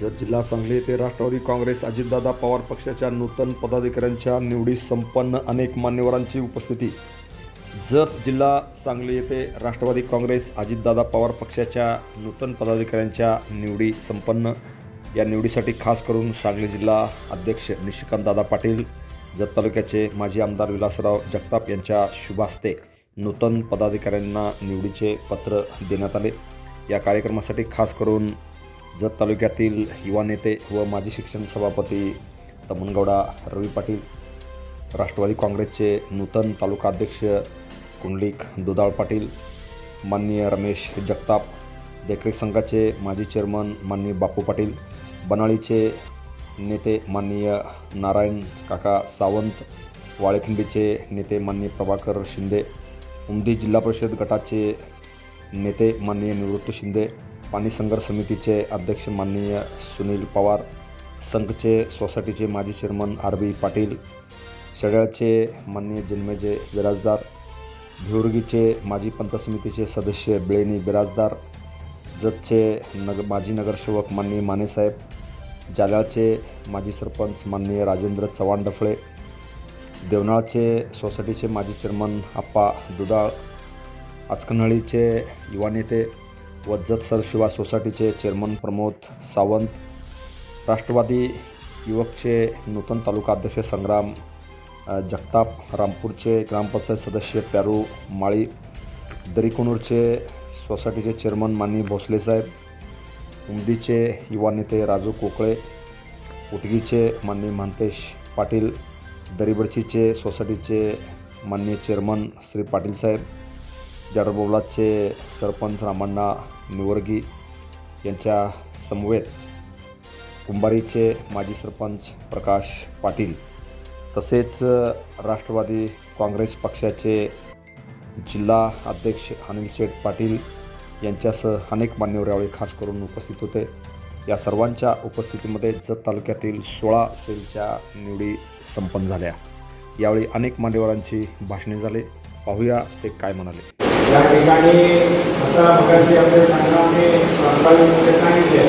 जत जिल्हा सांगली येथे राष्ट्रवादी काँग्रेस अजितदादा पवार पक्षाच्या नूतन पदाधिकाऱ्यांच्या निवडी संपन्न अनेक मान्यवरांची उपस्थिती. जत जिल्हा सांगली येथे राष्ट्रवादी काँग्रेस अजितदादा पवार पक्षाच्या नूतन पदाधिकाऱ्यांच्या निवडी संपन्न या निवडीसाठी खास करून सांगली जिल्हा अध्यक्ष निशिकांतदादा पाटील जत तालुक्याचे माजी आमदार विलासराव जगताप यांच्या शुभास्ते नूतन पदाधिकाऱ्यांना निवडीचे पत्र देण्यात आले. या कार्यक्रमासाठी खास करून जत तालुक्यातील युवा नेते व माजी शिक्षण सभापती तमनगौडा रवी पाटील राष्ट्रवादी काँग्रेसचे नूतन तालुका अध्यक्ष कुंडलिक दुधाळ पाटील माननीय रमेश जगताप देखरेख संघाचे माजी चेअरमन माननीय बापू पाटील बनाळीचे नेते माननीय नारायण काका सावंत वाळेखिंडीचे नेते माननीय प्रभाकर शिंदे उमदी जिल्हा परिषद गटाचे नेते माननीय निवृत्त शिंदे पाणी संघर्ष समितीचे अध्यक्ष माननीय सुनील पवार संघचे सोसायटीचे माजी चेअरमन आर बी पाटील शेड्याळचे माननीय जन्मेजे बिराजदार भिवर्गीचे माजी पंचायत समितीचे सदस्य बेळेनी बिराजदार जतचे नग माजी नगरसेवक माननीय मानेसाहेब जालाळचे माजी सरपंच माननीय राजेंद्र चव्हाण डफळे देवनाळचे सोसायटीचे माजी चेअरमन आप्पा दुधाळ आचकनहळीचे युवा नेते वज्जत सरशिवा सोसायटीचे चेअरमन प्रमोद सावंत राष्ट्रवादी युवकचे नूतन तालुका अध्यक्ष संग्राम जगताप रामपूरचे ग्रामपंचायत सदस्य प्यारू माळी दरीकुनूरचे सोसायटीचे चेअरमन माननी भोसले साहेब उमदीचे युवा नेते राजू कोकळे उटगीचे माननीय महंतेश पाटील दरीबडचीचे सोसायटीचे माननीय चेअरमन श्री पाटील साहेब जाडरबोबलाचे सरपंच रामण्णा निवर्गी यांच्या समवेत कुंभारीचे माजी सरपंच प्रकाश पाटील तसेच राष्ट्रवादी काँग्रेस पक्षाचे जिल्हा अध्यक्ष अनिल शेठ पाटील यांच्यासह अनेक मान्यवर यावेळी खास करून उपस्थित होते. या सर्वांच्या उपस्थितीमध्ये जत तालुक्यातील सोळा सेलच्या निवडी संपन्न झाल्या. यावेळी अनेक मान्यवरांची भाषणे झाले. पाहूया ते काय म्हणाले. या ठिकाणी आता मगाशी आपले संग्रामने प्रास्ताविक सांगितले.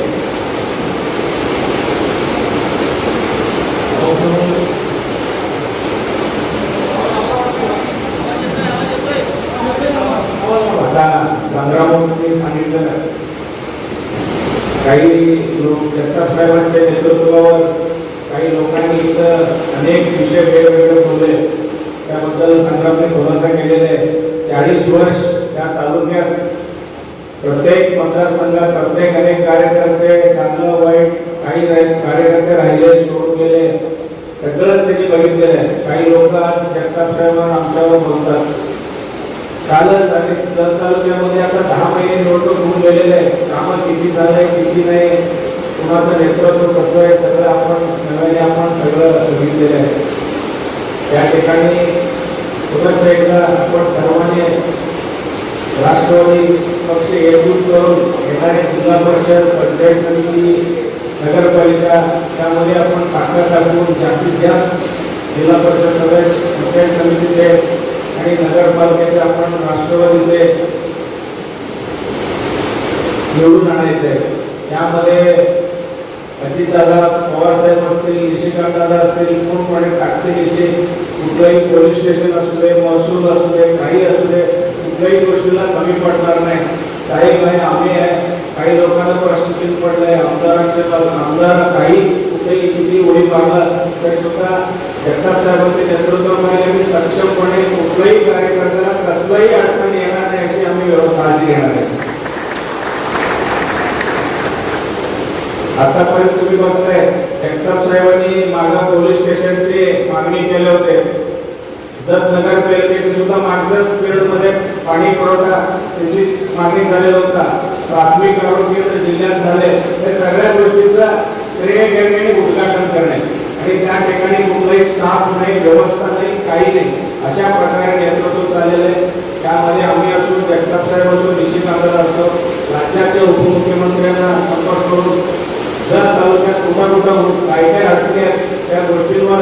आता संग्रामने सांगितलं काही लोक जगताप साहेबांच्या नेतृत्वावर काही लोकांनी इथं अनेक विषय वेगवेगळे बोलले. त्याबद्दल संग्रामने खुलासा केलेला आहे. चाळीस वर्ष त्या तालुक्यात प्रत्येक मतदारसंघात प्रत्येक अनेक कार्यकर्ते चांगलं वाईट काही कार्यकर्ते राहिले सोडून गेले सगळं त्यांनी बघितलेलं आहे. काही लोक आज जगताप साहेबांना आमच्यावर बोलतात. कालच आणि दर तालुक्यामध्ये आता दहा महिने निवडणूक होऊन गेलेले आहे कामं किती झालंय किती नाही कुणाचं नेतृत्व कसं आहे सगळं आपण नव्याने आपण सगळं बघितलेलं आहे. त्या ठिकाणी पुनश्च एकदा आपण सर्वांनी राष्ट्रवादी पक्ष एकजूट करून येणारे जिल्हा परिषद पंचायत समिती नगरपालिका त्यामध्ये आपण ताकद टाकून जास्तीत जास्त जिल्हा परिषद सदस्य पंचायत समितीचे आणि नगरपालिकेचे आपण राष्ट्रवादीचे निवडून आणायचे. यामध्ये अजितदादा पवारसाहेब असतील निशिकांतदादा असतील पूर्णपणे टाकते विषय कुठलंही पोलीस स्टेशन असू दे महसूल असू दे काही असू दे कुठल्याही गोष्टीला कमी पडणार नाही. साहेब आहे आम्ही आहे. काही लोकांना प्रश्नचिन्ह पडलंय आमदारांचे आमदार काही कुठेही किती उडी मारला तरी सुद्धा जगताप साहेबांचे नेतृत्वामध्ये आम्ही सक्षमपणे कुठल्याही कार्यकर्त्याला कसलाही अडचण येणार नाही अशी आम्ही व्यव- काळजी घेणार आहे. आतापर्यंत तुम्ही बघताय जगताप साहेबांनी मागा पोलीस स्टेशनची मागणी केले होते. दत्त नगर पालिकेची सुद्धा मागच्याच पिरियडमध्ये पाणी पुरवठा त्याची मागणी झालेला होता. प्राथमिक आरोग्य केंद्र जिल्ह्यात झाले. या सगळ्या गोष्टीचा श्रेय घेणे आणि उद्घाटन करणे. आणि त्या ठिकाणी कुठलाही स्टाफ नाही व्यवस्था नाही काही नाही. अशा प्रकारे नेतृत्व चाललेलं आहे. त्यामध्ये आम्ही असो जगताप साहेब असो निशिकांत असो राज्याच्या उपमुख्यमंत्र्यांना संपर्क करून जर तालुक्यात कुठा कुठा काय काय अडचणी आहेत त्या गोष्टींवर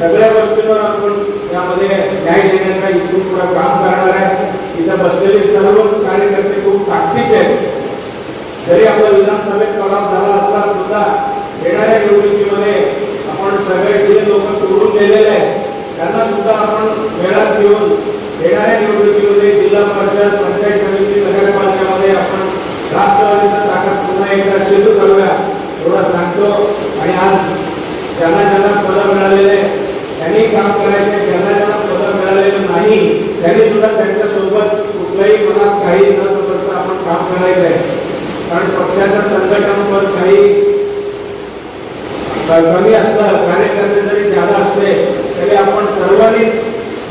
सगळ्या गोष्टींवर आपण त्यामध्ये न्याय देण्याचा इथून पुढे काम करणार आहे. इथं बसलेले सर्वच कार्यकर्ते खूप ताकदीचे आहेत. जरी आपला विधानसभेत प्रभाव झाला असला सुद्धा येणाऱ्या निवडणुकीमध्ये आपण सगळे जे लोक सोडून गेलेले आहेत त्यांना सुद्धा आपण वेळात घेऊन येणाऱ्या निवडणुकीमध्ये जिल्हा परिषद पंचायत समिती नगरपालिकामध्ये आपण राष्ट्रवादीचा ताकद पुन्हा एकदा सिद्ध करूया. एवढं सांगतो. आणि आज ज्यांना ज्यांना पदं मिळालेले त्यांनी काम करायचे ज्यांना ज्यांना पदं मिळालेले नाही त्यांनी सुद्धा त्यांच्यासोबत कुठलंही मनात काही न समजता आपण काम करायचं आहे. कारण पक्षाचं संघटन काही कमी असलं कार्यकर्ते जरी जादा असले तरी आपण सर्वांनीच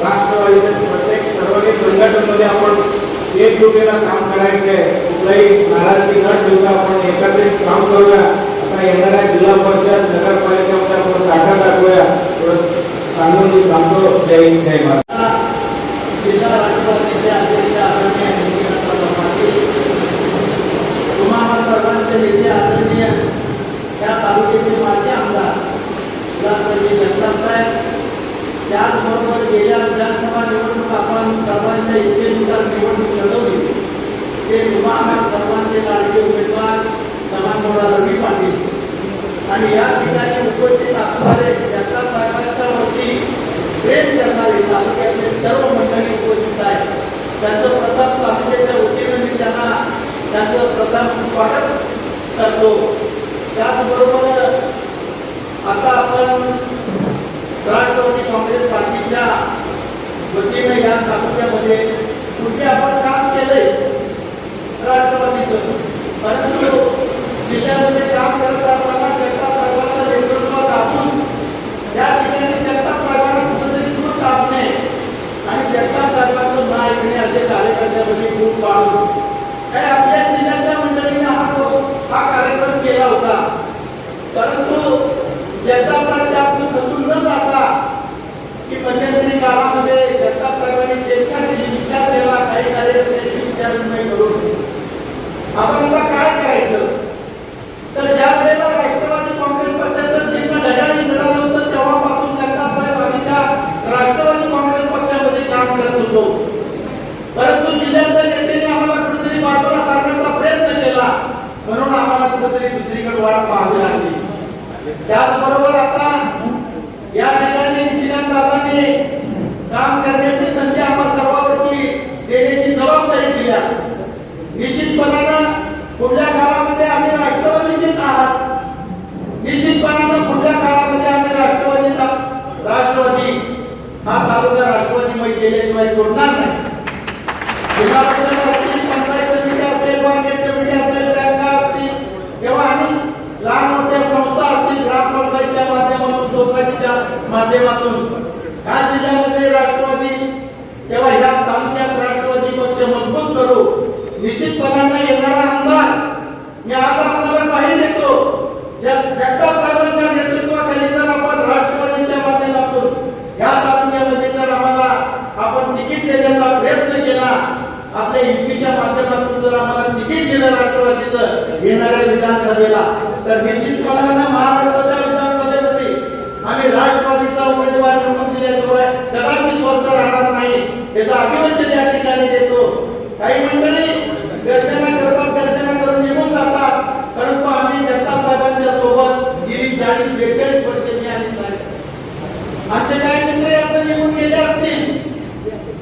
राष्ट्रवादीचे प्रत्येक सर्वांनी संघटनमध्ये आपण एकजुटीला काम करायचे कुठलाही नाराजगी न ठेवता आपण एकत्रित काम करूया. आता येणाऱ्या जिल्हा परिषद नगरपालिकेमध्ये आपण ताकद दाखवूया थोडं सांगून मी थांबतो जय हिंद जय महाराज जिल्हा राष्ट्रवादीचे अध्यक्ष आदरणीय तुम्हाला सर्वांचे नेते आदरणीय त्या तालुक्याचे माजी आमदार विलासरावजी जगतापसाहेब त्याचबरोबर गेल्या विधानसभा निवडणूक आपण सर्वांच्या इच्छेनुसार निवडणूक लढवली. ते तुम्हाला सर्वांचे लाडके उमेदवार समानमोडा रवी पाटील आणि या ठिकाणी उपस्थित असणारे जगताप साहेबांच्या वरती प्रेम करणारे तालुक्यातले सर्व मंडळी उपस्थित आहेत. त्यांचं प्रथम तालुक्याच्या वतीने मी त्यांना त्यांचं प्रथम स्वागत करतो. त्याचबरोबर आता आपण राष्ट्रवादी काँग्रेस पार्टीच्या वतीने या तालुक्यामध्ये पूर्वी आपण काम केलंय राष्ट्रवादीचं. परंतु जिल्ह्यामध्ये काम करत असताना जगताप साहेबांचं नेतृत्व दाबून या ठिकाणी जगताप साहेबांना कुठेतरी दूर टाकणे आणि जगताप साहेबांचं नाव ऐकणे असे कार्यकर्त्यामध्ये खूप वाढ काय आपल्या जिल्ह्यातल्या मंडळीने हा तो- हा कार्यक्रम केला होता? परंतु जगताप साहेब त्यातून खचून न जाता की मध्यंतरी काळामध्ये जगताप साहेबांनी चर्चा केली विचार केला काही कार्यकर्त्यांची विचारविनिमय करून आपण आता काय करायचं? तर ज्या वेळेला राष्ट्रवादी काँग्रेस पक्षाचं चिन्ह घड्याळी मिळालं होतं तेव्हापासून जगताप साहेब आम्ही त्या राष्ट्रवादी काँग्रेस पक्षामध्ये काम करत होतो परंतु जिल्ह्यातल्या नेत्यांनी आम्हाला कुठेतरी बाजूला सारण्याचा प्रयत्न केला म्हणून आम्हाला कुठेतरी दुसरीकडे वाट पाहावी लागली. त्याचबरोबर आता या ठिकाणी निशिकांत दादांनी काम करण्याची संधी आम्हा सर्वांवरती देण्याची जबाबदारी दिल्या निश्चितपणानं पुढल्या काळामध्ये आम्ही राष्ट्रवादीचेच आहात. निश्चितपणानं पुढल्या काळामध्ये आम्ही राष्ट्रवादी राष्ट्रवादी हा तालुका राष्ट्रवादीमय केल्याशिवाय सोडणार नाही जिल्हा परिषद असतील पंचायत समिती असेल मार्केट कमिटी असेल बँका असतील किंवा आणि लहान मोठ्या संस्था असतील ग्रामपंचायतच्या माध्यमातून सोसायटीच्या माध्यमातून ह्या जिल्ह्यामध्ये राष्ट्रवादी किंवा ह्या तालुक्यात राष्ट्रवादी पक्ष मजबूत करू निश्चितपणाने येणारा आमदार मी आज आपल्याला पाहिजे देतो जग- जगताप साहेबांच्या नेतृत्वाखाली जर आपण राष्ट्रवादीच्या माध्यमातून या तालुक्यामध्ये जर आम्हाला आपण तिकीट देण्याचा प्रयत्न केला आपल्या युतीच्या माध्यमातून जर आम्हाला तिकीट दिलं राष्ट्रवादीचं येणाऱ्या विधानसभेला तर निश्चितपणानं महाराष्ट्राच्या विधानसभेमध्ये आम्ही राष्ट्रवादीचा उमेदवार निवडून दिल्याशिवाय कदाचित स्वस्त राहणार नाही याचं अभिवचन या ठिकाणी देतो काही मंडळी गर्जना करतात गर्जना करून निघून जातात परंतु आम्ही जगताप साहेबांच्या सोबत गेली चाळीस बेचाळीस वर्ष मी आणि साहेब आमचे काही मित्र यातून निघून गेले असतील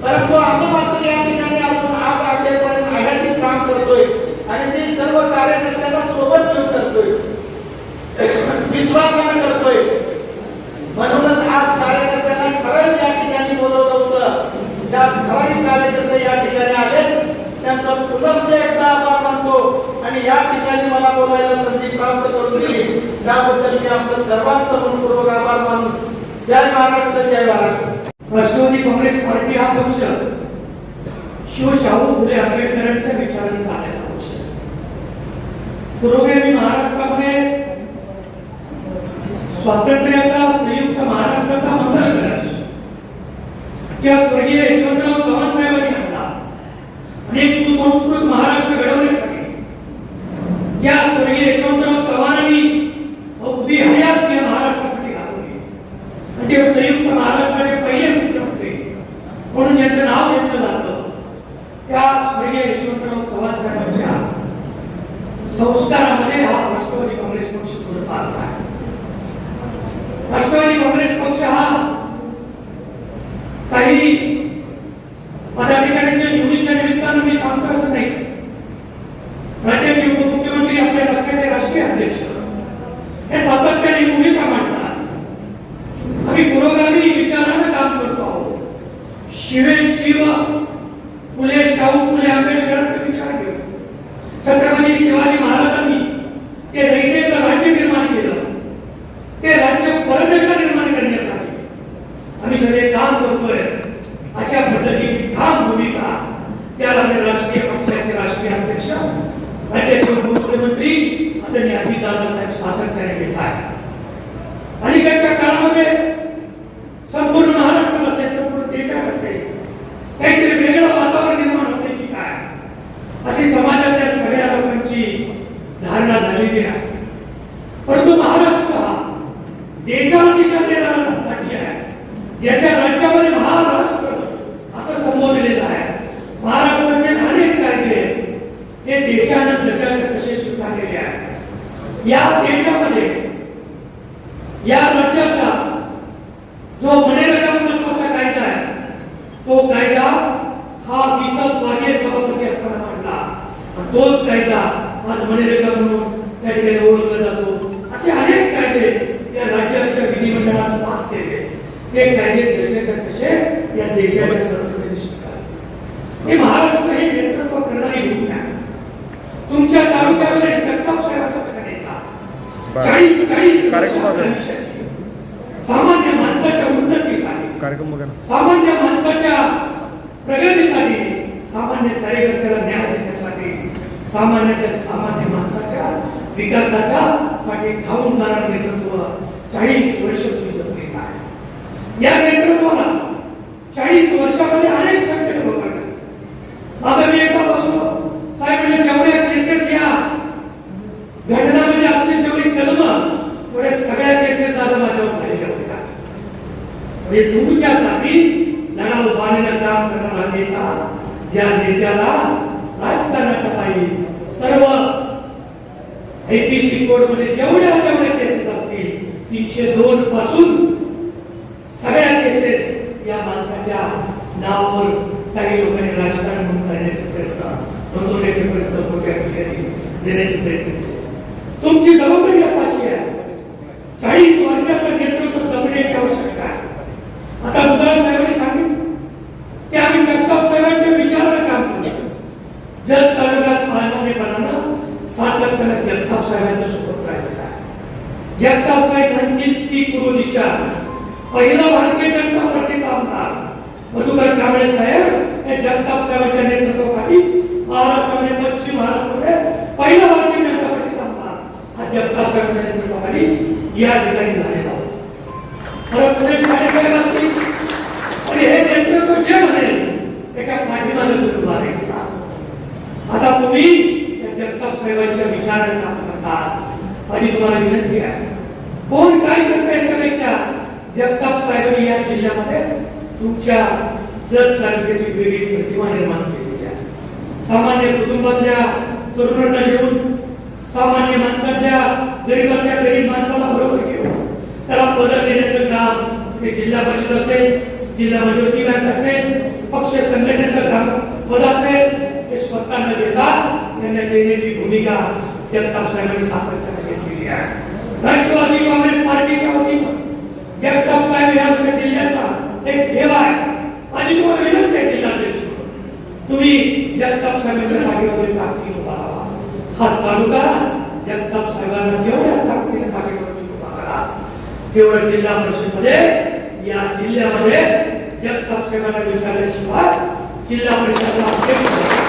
परंतु आम्ही मात्र या ठिकाणी अजून आज अखेरपर्यंत आघाडीत काम करतोय आणि ते सर्व कार्यकर्त्यांना सोबत घेऊन करतोय विश्वासाने करतोय म्हणूनच आज कार्यकर्त्यांना ठराविक या ठिकाणी बोलवलं होतं त्या ठराविक कार्यकर्ते या ठिकाणी आले त्यांचा पुनश्च एकदा आभार मानतो आणि या ठिकाणी मला बोलायला संधी प्राप्त करून दिली त्याबद्दल मी आपलं सर्वांचं मनपूर्वक आभार मानून जय महाराष्ट्र जय महाराष्ट्र राष्ट्रवादी काँग्रेस पार्टी हा पक्ष शिवशाहू फुले आंबेडकरांच्या विचारांनी चालायला पक्ष पुरोगामी महाराष्ट्रामध्ये स्वातंत्र्याचा संयुक्त महाराष्ट्राचा मंगल कलश त्या स्वर्गीय यशवंतराव चव्हाण साहेबांनी आणला. आणि एक सुसंस्कृत महाराष्ट्र घडवण्यासाठी ज्या स्वर्गीय यशवंतराव चव्हाणांनी उभी हयात या महाराष्ट्रासाठी घालवली म्हणजे संयुक्त महाराष्ट्राचे पहिले मुख्यमंत्री म्हणून ज्यांचं नाव घेतलं जातं त्या स्वर्गीय यशवंतराव चव्हाण साहेबांच्या संस्कारामध्ये त्याला राष्ट्रीय पक्षाचे राष्ट्रीय अध्यक्ष म्हणजे राज्याचे उपमुख्यमंत्री आता दादासाहेब सातत्याने घेत आहे आणि त्यांच्या काळामध्ये देशामध्ये या राज्याचा जो मनरेगा महत्त्वाचा कायदा आहे तो कायदा हा विसत मागे सभापती असताना मांडला. तोच कायदा आज मनरेगा म्हणून त्या ठिकाणी ओळखला जातो. असे अनेक कायदे या राज्याच्या विधिमंडळात पास केले. ते कायदे जसेच्या तसे या देशाच्या संसदेने स्वीकारले हे महाराष्ट्र हे नेतृत्व करणारी भूमी आहे तुमच्या तालुक्यामध्ये जगताप साहेबांचा प्रकार येतात चाळीस चाळीस कार्यक्रम सामान्य माणसाच्या उन्नतीसाठी कार्यक्रम बघा सामान्य माणसाच्या प्रगतीसाठी सामान्य कार्यकर्त्याला न्याय देण्यासाठी सामान्याच्या सामान्य माणसाच्या विकासाच्या साठी धावून जाणारं नेतृत्व चाळीस वर्ष तुम्ही जपलेलं आहे. या नेतृत्वाला चाळीस वर्षामध्ये अनेक संकट भोगावे आता मी एकदा बसलो साहेब म्हणजे जेवढ्या केसेस या घटनामध्ये असले जेवढे कलम तेवढ्या सगळ्या केसेस दादा माझ्यावर झालेल्या होत्या म्हणजे तुमच्यासाठी लढा उभारण्याचं काम करणारा नेता ज्या नेत्याला राजकारणाच्या पायी सर्व आयपीसी कोडमध्ये जेवढ्या जेवढ्या केसेस असतील तीनशे दोन पासून सगळ्या केसेस या माणसाच्या नावावर काही लोकांनी राजकारण म्हणून करण्याचे प्रयत्न नोंदवण्याचे प्रयत्न मोठ्या ठिकाणी देण्याचे प्रयत्न केले तुमची जबाबदारी आता अशी आहे चाळीस वर्षाचं नेतृत्व जमण्याची आवश्यकता आहे आता मुदळ साहेबांनी सांगितलं की आम्ही जगताप साहेबांच्या विचारानं काम करतो जर तालुका सामान्यपणानं सातत्यानं जगताप साहेबांच्या सोबत राहिलेला आहे जगताप साहेब म्हणतील ती पूर्व दिशा पहिला भारतीय जनता पार्टीचा आमदार मधुकर कांबळे साहेब हे जगताप साहेबांच्या नेतृत्वाखाली महाराष्ट्रामध्ये पश्चिम महाराष्ट्रामध्ये पहिला भारतीय जनता पार्टीचा आमदार हा जगताप साहेबांच्या नेतृत्वाखाली या ठिकाणी झालेला होता. परत सुरेश कार्यक्रम असतील आणि हे नेतृत्व जे म्हणेल त्याच्या पाठीमागे तुम्ही उभा राहिला आता तुम्ही या जगताप साहेबांच्या विचाराने काम करता माझी तुम्हाला विनंती आहे. कोण काय करतो याच्यापेक्षा जगताप साहेबांनी या जिल्ह्यामध्ये तुमच्या जत तालुक्याची वेगळी प्रतिमा निर्माण केलेली आहे. सामान्य कुटुंबातल्या तरुणांना घेऊन जिल्हा परिषद असेल, जिल्हा मध्यवर्ती बँक असेल, पक्ष संघटनेचं पद असेल, हे स्वतः न देता त्यांना देण्याची भूमिका जगताप साहेबांनी सातत्याने घेतलेली आहे. राष्ट्रवादी काँग्रेस पार्टीच्या वतीनं जगताप साहेब हे आमच्या जिल्ह्याचा एक ठेवा आहे. माझी तुम्हाला विनंती आहे, जिल्हाध्यक्ष. तुम्ही जगताप साहेबांच्या पाठीवर ताकदीने उभा राहा. हा तालुका जगताप साहेबांना जेवढ्या ताकदीने पाठीवर उभा करा, तेवढं जिल्हा परिषदमध्ये या जिल्ह्यामध्ये जगताप साहेबांना विचारल्याशिवाय जिल्हा परिषदेचा अध्यक्ष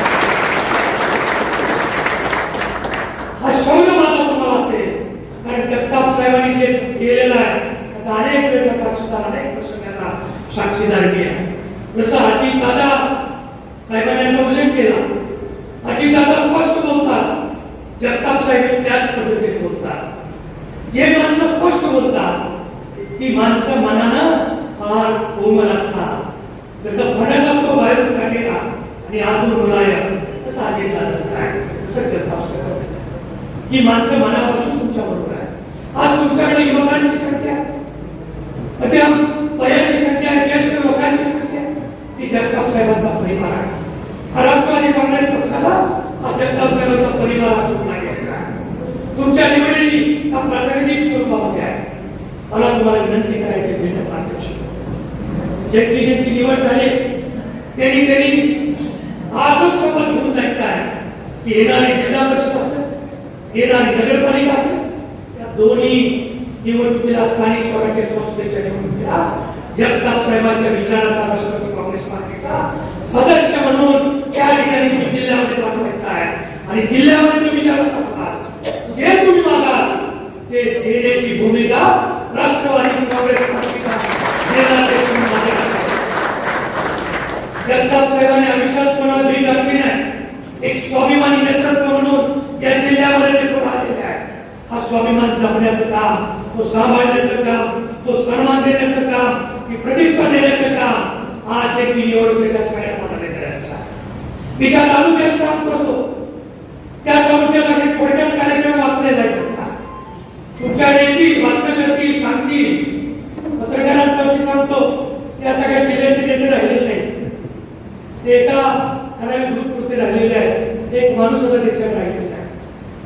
कारण ग्रुप राहिलेले आहे एक माणूस होता त्याच्यात राहिलेला आहे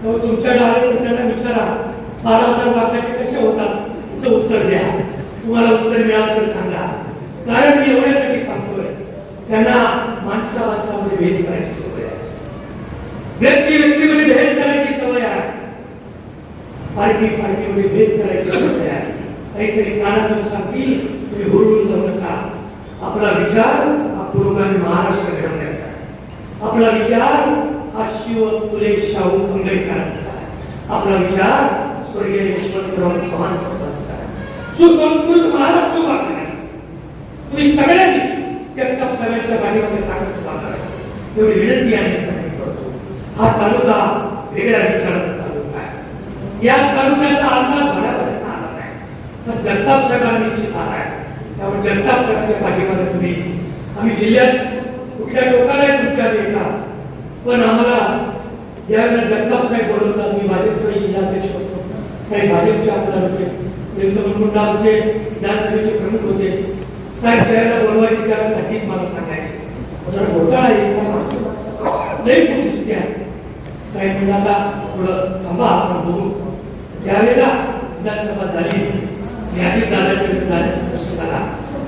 तर तुमच्या आले त्यांना विचारा बारा हजार लाखाचे कसे होतात? त्याचं उत्तर द्या. तुम्हाला उत्तर मिळालं तर सांगा. कारण मी एवढ्यासाठी सांगतोय त्यांना माणसा माणसामध्ये भेद करायची सवय आहे. व्यक्ती व्यक्तीमध्ये भेद करायची सवय आहे. पार्टी पार्टीमध्ये भेद करायची सवय आहे. काहीतरी कानातून सांगतील तुम्ही हुरळून जाऊ नका. आपला विचार हा पुरोगामी महाराष्ट्र घडवण्याचा आपला विचार हा शिव फुले शाहू आंबेडकरांचा आहे. आपला विचार स्वर्गीय यशवंतराव चव्हाण साहेबांचा आहे. सुसंस्कृत महाराष्ट्र उभा करण्याचा तुम्ही सगळ्यांनी जगताप साहेबांच्या पाठीमागे ताकद उभा करा एवढी विनंती आणि करतो. हा तालुका वेगळ्या विचाराचा तालुका आहे. या तालुक्याचा अंदाज भरापर्यंत आला नाही. पण जगताप साहेबांनी इच्छित आला आहे त्यामुळे जगताप साहेबांच्या पाठीमागे तुम्ही आम्ही जिल्ह्यात कुठल्या लोकांना तुमच्या देतात? पण आम्हाला ज्यावेळेला जगताप साहेब बोलवतात मी भाजपचा जिल्हाध्यक्ष होतो. साहेब भाजपचे आमदार होते. प्रेमचंद मुंडा आमचे विधानसभेचे प्रमुख होते. साहेब ज्यावेळेला बोलवायचे त्यावेळेला नक्कीच मला सांगायचे. जर घोटाळा आहे माणसं. लई खूप दिसते आहे. साहेब म्हणजे आता थोडं थांबा आपण बघू. ज्यावेळेला विधानसभा झाली याची दादाच्या जाण्याचा प्रश्न झाला.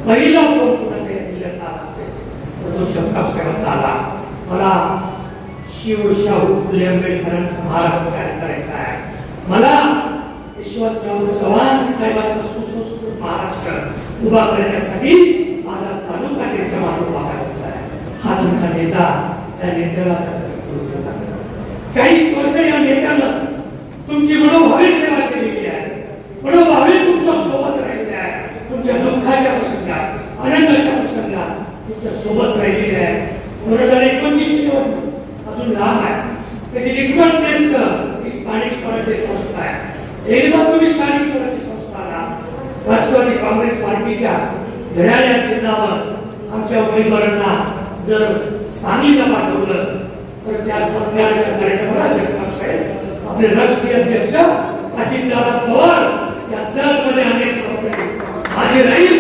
पहिला फोन कुणाचा या जिल्ह्याचा आला असेल तर तो जगताप साहेबांचा आला मला शिव शाहू फुले आंबेडकरांचा महाराष्ट्र कार्य करायचा आहे. मला यशवंतराव चव्हाण साहेबांचा सुसंस्कृत महाराष्ट्र उभा करण्यासाठी माझा तालुका त्यांच्या मागे उभा करायचा आहे. हा तुमचा नेता त्या नेत्याला चाळीस वर्ष या नेत्यानं तुमची मनोभावी सेवा केली आहे मनोभावे तुमच्यासोबत राहिलेली आहे तुमच्या दुःखाच्या प्रसंगात आनंदाच्या प्रसंगात तुमच्यासोबत राहिलेली आहे दोन हजार एकोणतीसची अजून लांब आहे त्याची लिटमस टेस्ट ही स्थानिक स्वराज्य संस्था आहे एकदा तुम्ही स्थानिक स्वराज्य संस्थाला राष्ट्रवादी काँग्रेस पार्टीच्या घड्याळ्या चिन्हावर आमच्या उमेदवारांना जर सांगलीला पाठवलं तर त्या सत्याच्या कार्यक्रमाला जगताप साहेब आपले राष्ट्रीय अध्यक्ष अजितदादा पवार या जगमध्ये अनेक माझे राहील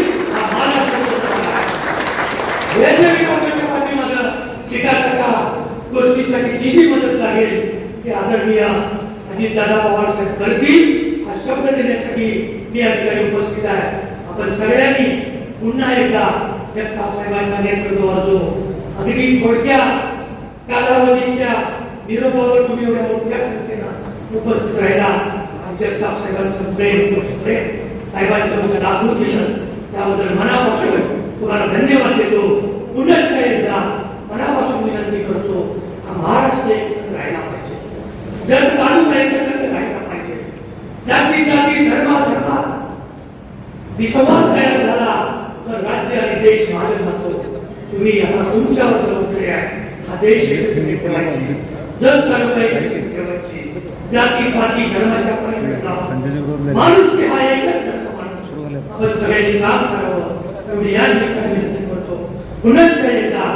अजितदादा पवार साहेब करतील हा शब्द देण्यासाठी मी ठिकाणी उपस्थित आहे. आपण सगळ्यांनी पुन्हा एकदा जगताप साहेबांच्या नेतृत्वावर जो अगदी थोडक्या कालावधीच्या निरोपावर तुम्ही एवढ्या मोठ्या संख्येनं उपस्थित राहिला. जगताप साहेबांचं प्रेम, तुमचं प्रेम साहेबांच्या म्हणजे दाखवून दिलं त्याबद्दल मनापासून तुम्हाला धन्यवाद देतो. पुन्हा एकदा मनापासून विनंती करतो, हा महाराष्ट्र एक राहिला पाहिजे. जग तालुका विसंवाद तयार झाला तर राज्य आणि देश मागे जातो. तुम्ही आता तुमच्यावर जबाबदारी आहे हा देश ठेवायची जग तालुका एकत्रित ठेवायची जाती पाती धर्माच्या परिसरात माणूस हा एकच माणूस. आपण सगळ्यांनी काम करावं एवढी या ठिकाणी विनंती करतो. पुन्हा एकदा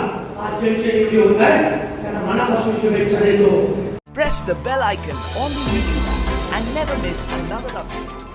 आज ज्यांचे निवडी होत आहे त्यांना मनापासून शुभेच्छा देतो. Press the bell icon on the YouTube and never miss another update.